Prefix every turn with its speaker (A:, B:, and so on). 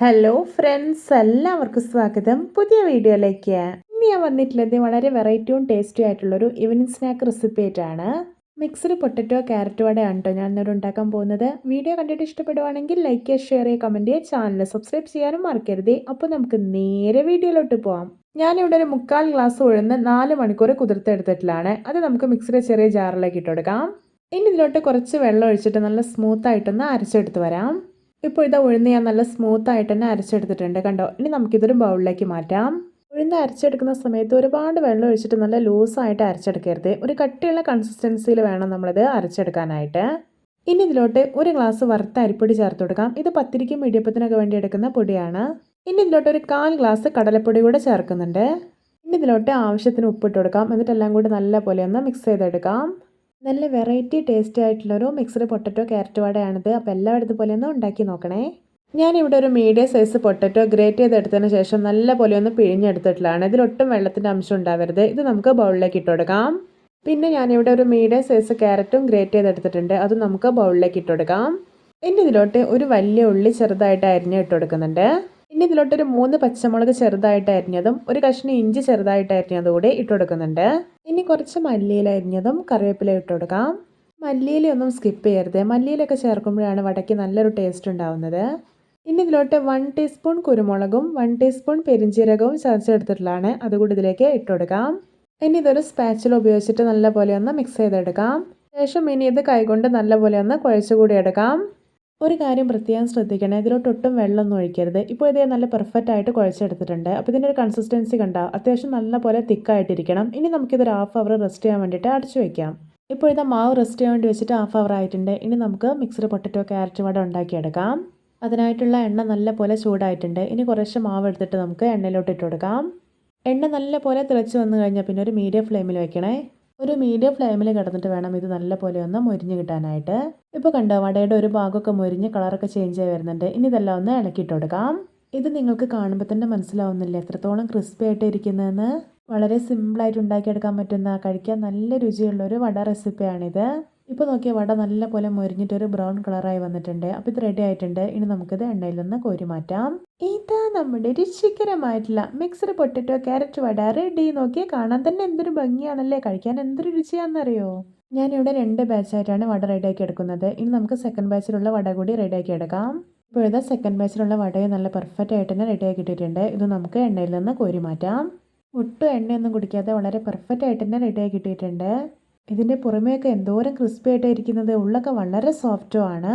A: Hello friends എല്ലാവർക്കും സ്വാഗതം. പുതിയ വീഡിയോയിലേക്ക്. ഇന്ന് ഞാൻ വന്നിട്ടുള്ളത് വളരെ വെറൈറ്റിയും ടേസ്റ്റിയും ആയിട്ടുള്ളൊരു ഈവനിങ് സ്നാക്ക് റെസിപ്പി ആയിട്ടാണ്. മിക്സ്ഡ് പൊട്ടറ്റോ ക്യാരറ്റ് വടയാണ് കേട്ടോ ഞാൻ ഇന്നോട് ഉണ്ടാക്കാൻ പോകുന്നത്. വീഡിയോ കണ്ടിട്ട് ഇഷ്ടപ്പെടുവാണെങ്കിൽ ലൈക്ക് ചെയ്യുക ഷെയർ ചെയ്യുക കമന്റ് ചെയ്യുക ചാനൽ സബ്സ്ക്രൈബ് ചെയ്യാനും മറക്കരുത്. അപ്പോൾ നമുക്ക് നേരെ വീഡിയോയിലോട്ട് പോവാം. ഞാനിവിടെ ഒരു മുക്കാൽ ഗ്ലാസ് ഉഴുന്ന് നാല് മണിക്കൂർ കുതിർത്തെടുത്തിട്ടുള്ളതാണ് അത് നമുക്ക് മിക്സിയുടെ ചെറിയ ജാറിലേക്ക് ഇട്ടുകൊടുക്കാം ഇനി ഇതിലോട്ട് കുറച്ച് വെള്ളം ഒഴിച്ചിട്ട് നല്ല സ്മൂത്തായിട്ടൊന്ന് അരച്ചെടുത്ത് വരാം. ഇപ്പോൾ ഇതാ ഉഴുന്ന് ഞാൻ നല്ല സ്മൂത്ത് ആയിട്ട് തന്നെ അരച്ചെടുത്തിട്ടുണ്ട് കണ്ടോ? ഇനി നമുക്കിതൊരു ബൗളിലേക്ക് മാറ്റാം. ഉഴുന്ന് അരച്ചെടുക്കുന്ന സമയത്ത് ഒരുപാട് വെള്ളം ഒഴിച്ചിട്ട് നല്ല ലൂസായിട്ട് അരച്ചെടുക്കരുത്. ഒരു കട്ടിയുള്ള കൺസിസ്റ്റൻസിയിൽ വേണം നമ്മളിത് അരച്ചെടുക്കാനായിട്ട്. ഇനി ഇതിലോട്ട് ഒരു ഗ്ലാസ് വറുത്ത അരിപ്പൊടി ചേർത്ത് കൊടുക്കാം. ഇത് പത്തിരിക്കും ഇടിയപ്പത്തിനൊക്കെ വേണ്ടി എടുക്കുന്ന പൊടിയാണ്. ഇനി ഇതിലോട്ട് ഒരു കാൽ ഗ്ലാസ് കടലപ്പൊടി കൂടെ ചേർക്കുന്നുണ്ട്. ഇനി ഇതിലോട്ട് ആവശ്യത്തിന് ഉപ്പിട്ട് കൊടുക്കാം. എന്നിട്ടെല്ലാം കൂടി നല്ല പോലെ ഒന്ന് മിക്സ് ചെയ്തെടുക്കാം. നല്ല വെറൈറ്റി ടേസ്റ്റി ആയിട്ടുള്ളൊരു മിക്സ്ഡ് പൊട്ടറ്റോ ക്യാരറ്റ് വടയാണിത്. അപ്പോൾ എല്ലാവരും ഇതുപോലെ ഒന്ന് ഉണ്ടാക്കി നോക്കണേ. ഞാനിവിടെ ഒരു മീഡിയം സൈസ് പൊട്ടറ്റോ ഗ്രേറ്റ് ചെയ്തെടുത്തതിന് ശേഷം നല്ല പോലെ ഒന്ന് പിഴിഞ്ഞെടുത്തിട്ടുള്ളതാണ്. ഇതിലൊട്ടും വെള്ളത്തിന്റെ അംശം ഉണ്ടാവരുത്. ഇത് നമുക്ക് ബൗളിലേക്ക് ഇട്ട് കൊടുക്കാം. പിന്നെ ഞാനിവിടെ ഒരു മീഡിയം സൈസ് ക്യാരറ്റും ഗ്രേറ്റ് ചെയ്തെടുത്തിട്ടുണ്ട്. അത് നമുക്ക് ബൗളിലേക്ക് ഇട്ട് കൊടുക്കാം. ഇനി ഇതിലോട്ട് ഒരു വലിയ ഉള്ളി ചെറുതായിട്ട് അരിഞ്ഞ് ഇട്ട് കൊടുക്കുന്നുണ്ട്. ഇനി ഇതിലോട്ടൊരു മൂന്ന് പച്ചമുളക് ചെറുതായിട്ട് അരിഞ്ഞതും ഒരു കഷ്ണം ഇഞ്ചി ചെറുതായിട്ട് അരിഞ്ഞതും കൂടി ഇട്ട് കൊടുക്കുന്നുണ്ട്. ഇനി കുറച്ച് മല്ലിയില അരിഞ്ഞതും കറിവേപ്പില ഇട്ട് കൊടുക്കാം. മല്ലിയില ഒന്നും സ്കിപ്പ് ചെയ്യരുത്. മല്ലിയിലൊക്കെ ചേർക്കുമ്പോഴാണ് വടയ്ക്ക് നല്ലൊരു ടേസ്റ്റ് ഉണ്ടാവുന്നത്. ഇനി ഇതിലോട്ട് വൺ ടീസ്പൂൺ കുരുമുളകും വൺ ടീസ്പൂൺ പെരിഞ്ചീരകവും ചതച്ചെടുത്തിട്ടുള്ളതാണ് അതുകൂടി ഇതിലേക്ക് ഇട്ട് കൊടുക്കാം. ഇനി ഇതൊരു സ്പാച്ചിൽ ഉപയോഗിച്ചിട്ട് നല്ലപോലെ ഒന്ന് മിക്സ് ചെയ്തെടുക്കാം. ശേഷം ഇനി ഇത് കൈകൊണ്ട് നല്ലപോലെ ഒന്ന് കുഴച്ചുകൂടി എടുക്കാം. ഒരു കാര്യം പ്രത്യേകം ശ്രദ്ധിക്കണേ. ഇതിലോട്ട് ഒട്ടും വെള്ളമൊന്നും ഒഴിക്കരുത്. ഇപ്പോൾ ഇതേ നല്ല പെർഫെക്റ്റ് ആയിട്ട് കുഴച്ചെടുത്തിട്ടുണ്ട്. അപ്പോൾ ഇതിന്റെ ഒരു കൺസിസ്റ്റൻസി കണ്ട അത്യാവശ്യം നല്ല പോലെ തിക്കായിട്ടിരിക്കണം. ഇനി നമുക്കിതൊരു ഹാഫ് അവർ റെസ്റ്റ് ചെയ്യാൻ വേണ്ടിയിട്ട് അടച്ചു വയ്ക്കാം ഇപ്പോൾ ഇതാ മാവ് റെസ്റ്റ് ചെയ്യാൻ വേണ്ടി വെച്ചിട്ട് ഹാഫ് അവർ ആയിട്ടുണ്ട്. ഇനി നമുക്ക് മിക്സഡ് പൊട്ടറ്റോ ക്യാരറ്റ് വട ഉണ്ടാക്കിയെടുക്കാം. അതിനായിട്ടുള്ള എണ്ണ നല്ല പോലെ ചൂടായിട്ടുണ്ട്. ഇനി കുറച്ച് മാവ് എടുത്തിട്ട് നമുക്ക് എണ്ണയിലോട്ട് ഇട്ട് കൊടുക്കാം എണ്ണ നല്ല പോലെ തിളച്ച് വന്നു കഴിഞ്ഞാൽ പിന്നെ ഒരു മീഡിയം ഫ്ലെയിമിൽ വെക്കണേ. ഒരു മീഡിയം ഫ്ലെയിമിൽ കിടന്നിട്ട് വേണം ഇത് നല്ല പോലെ ഒന്ന് മുരിഞ്ഞ് കിട്ടാനായിട്ട്. ഇപ്പോൾ കണ്ടോ വടയുടെ ഒരു ഭാഗമൊക്കെ മുരിഞ്ഞ് കളറൊക്കെ ചേഞ്ച് ആയി വരുന്നുണ്ട്. ഇനി ഇതെല്ലാം ഒന്ന് ഇളക്കിയിട്ട് കൊടുക്കാം. ഇത് നിങ്ങൾക്ക് കാണുമ്പോൾ തന്നെ മനസ്സിലാവുന്നില്ല എത്രത്തോളം ക്രിസ്പി ആയിട്ട് ഇരിക്കുന്നതെന്ന് വളരെ സിമ്പിളായിട്ട് ഉണ്ടാക്കിയെടുക്കാൻ പറ്റുന്ന കഴിക്കാൻ നല്ല രുചിയുള്ള ഒരു വട റെസിപ്പിയാണിത് ഇപ്പോൾ നോക്കിയ വട നല്ല പോലെ മൊരിഞ്ഞിട്ടൊരു ബ്രൗൺ കളറായി വന്നിട്ടുണ്ട്. അപ്പോൾ ഇത് റെഡി ആയിട്ടുണ്ട്. ഇനി നമുക്കിത് എണ്ണയിൽ നിന്ന് കോരി മാറ്റാം. ഇതാ നമ്മുടെ രുചികരമായിട്ടുള്ള mixed potato carrot vada ready നോക്കിയാൽ കാണാൻ തന്നെ എന്തൊരു ഭംഗിയാണല്ലേ? കഴിക്കാൻ എന്തൊരു രുചിയാണെന്നറിയോ? ഞാനിവിടെ രണ്ട് ബാച്ചായിട്ടാണ് വട റെഡിയാക്കി എടുക്കുന്നത്. ഇനി നമുക്ക് സെക്കൻഡ് ബാച്ചിലുള്ള വട കൂടി റെഡിയാക്കി എടുക്കാം. ഇപ്പോഴത്തെ സെക്കൻഡ് ബാച്ചിലുള്ള വടയെ നല്ല പെർഫെക്റ്റ് ആയിട്ട് തന്നെ റെഡിയാക്കി ഇട്ടിട്ടുണ്ട്. ഇത് നമുക്ക് എണ്ണയിൽ നിന്ന് കോരി മാറ്റാം. ഒട്ടും എണ്ണയൊന്നും കുടിക്കാതെ വളരെ പെർഫെക്റ്റ് ആയിട്ട് തന്നെ റെഡിയാക്കി ഇട്ടിട്ടുണ്ട്. ഇതിന്റെ പുറമേയൊക്കെ എന്തോരം ക്രിസ്പി ആയിട്ടായിരിക്കുന്നത് ഉള്ളൊക്കെ വളരെ സോഫ്റ്റും ആണ്.